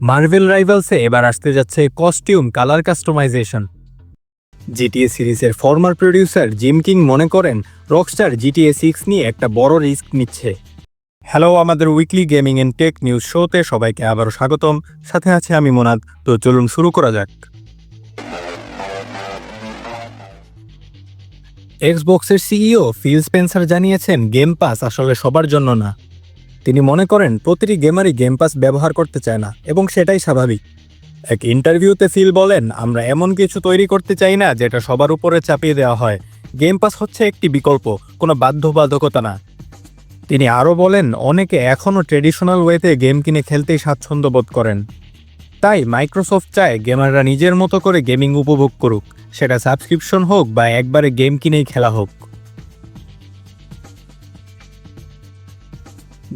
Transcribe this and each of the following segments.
Marvel রাইভালসে এবার আসতে যাচ্ছে কস্টিউম কালার কাস্টমাইজেশন জিটিএ সিরিজের ফর্মার প্রডিউসার জিম কিং মনে করেন রকস্টার জিটিএ সিক্স নিয়ে একটা বড় রিস্ক নিচ্ছে। হ্যালো আমাদের weekly gaming and tech news শোতে সবাইকে আবারও স্বাগতম। সাথে আছে আমি মোনাদ, তো চলুন শুরু করা যাক। এক্সবক্সের সিইও ফিল স্পেন্সার জানিয়েছেন গেম পাস আসলে সবার জন্য না। তিনি মনে করেন প্রতিটি গেমারই গেম পাস ব্যবহার করতে চায় না, এবং সেটাই স্বাভাবিক। এক ইন্টারভিউতে ফিল বলেন, আমরা এমন কিছু তৈরি করতে চাই না যেটা সবার উপরে চাপিয়ে দেওয়া হয়। গেম পাস হচ্ছে একটি বিকল্প, কোনো বাধ্যবাধকতা না। তিনি আরও বলেন, অনেকে এখনও ট্রেডিশনাল ওয়েতে গেম কিনে খেলতেই স্বাচ্ছন্দ্য বোধ করেন। তাই মাইক্রোসফট চায় গেমাররা নিজের মতো করে গেমিং উপভোগ করুক। সেটা সাবস্ক্রিপশন হোক বা একবারে গেম কিনেই খেলা হোক।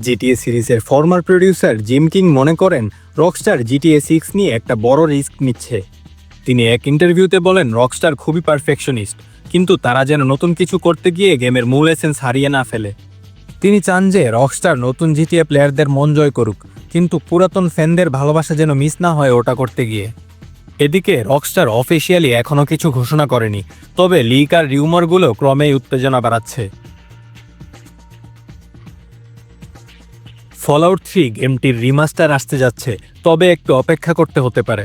জিটিএ সিরিজের ফর্মার প্রডিউসার জিম কিং মনে করেন রকস্টার জিটিএ সিক্স নিয়ে একটা বড় রিস্ক নিচ্ছে। তিনি এক ইন্টারভিউতে বলেন রকস্টার খুবই পারফেকশনিস্ট কিন্তু তারা যেন নতুন কিছু করতে গিয়ে গেমের মূল এসেন্স হারিয়ে না ফেলে। তিনি চান যে রকস্টার নতুন জিটিএ প্লেয়ারদের মন জয় করুক, কিন্তু পুরাতন ফ্যানদের ভালোবাসা যেন মিস না হয় ওটা করতে গিয়ে। এদিকে রকস্টার অফিসিয়ালি এখনও কিছু ঘোষণা করেনি, তবে লিক আর রিউমারগুলো ক্রমেই উত্তেজনা বাড়াচ্ছে। ফলআউট থ্রি গেমটির রিমাস্টার আসতে যাচ্ছে, তবে একটু অপেক্ষা করতে হতে পারে।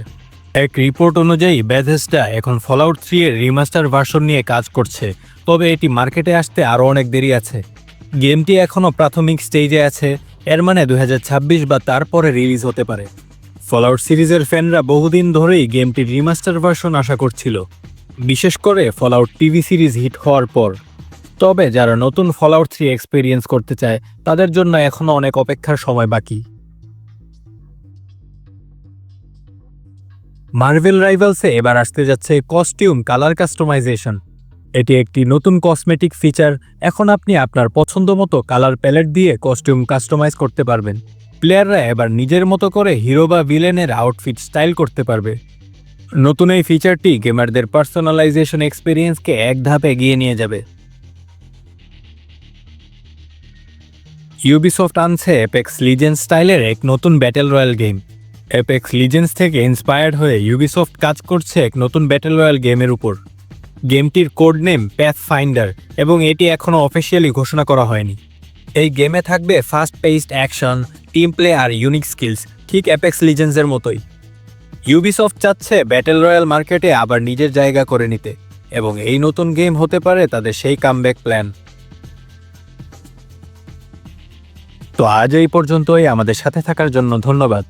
এক রিপোর্ট অনুযায়ী ব্যাথেসটা এখন ফলআউট থ্রি এর রিমাস্টার ভার্সন নিয়ে কাজ করছে, তবে এটি মার্কেটে আসতে আরও অনেক দেরি আছে। গেমটি এখনও প্রাথমিক স্টেজে আছে, এর মানে দু হাজার ছাব্বিশ বা তারপরে রিলিজ হতে পারে। ফলআউট সিরিজের ফ্যানরা বহুদিন ধরেই গেমটির রিমাস্টার ভার্সন আশা করছিল। বিশেষ করে ফলআউট টিভি সিরিজ হিট হওয়ার পর। তবে যারা নতুন ফলআউট থ্রি এক্সপিরিয়েন্স করতে চায়, তাদের জন্য এখনও অনেক অপেক্ষার সময় বাকি। মার্ভেল রাইভালসে এবার আসতে যাচ্ছে কস্টিউম কালার কাস্টমাইজেশন এটি একটি নতুন কসমেটিক ফিচার এখন আপনি আপনার পছন্দ মতো কালার প্যালেট দিয়ে কস্টিউম কাস্টমাইজ করতে পারবেন। প্লেয়াররা এবার নিজের মতো করে হিরো বা ভিলেনের আউটফিট স্টাইল করতে পারবে। নতুন এই ফিচারটি গেমারদের পার্সোনালাইজেশন এক্সপিরিয়েন্সকে এক ধাপ এগিয়ে নিয়ে যাবে। ইউবিসফট আনছে অ্যাপেক্স লিজেন্স স্টাইলের এক নতুন battle royale game Apex Legends থেকে ইন্সপায়ার্ড হয়ে ইউবিসফট কাজ করছে এক নতুন ব্যাটেল রয়্যাল গেমের উপর। গেমটির কোড নেম প্যাথ ফাইন্ডার এবং এটি এখনও অফিসিয়ালি ঘোষণা করা হয়নি। এই গেমে থাকবে fast paced action team play আর ইউনিক স্কিলস ঠিক অ্যাপেক্স লিজেন্সের মতোই। ইউবিসফট চাচ্ছে ব্যাটেল রয়্যাল মার্কেটে আবার নিজের জায়গা করে নিতে এবং এই নতুন গেম হতে পারে তাদের সেই কামব্যাক প্ল্যান তো আজ এই পর্যন্তই। আমাদের সাথে থাকার জন্য ধন্যবাদ।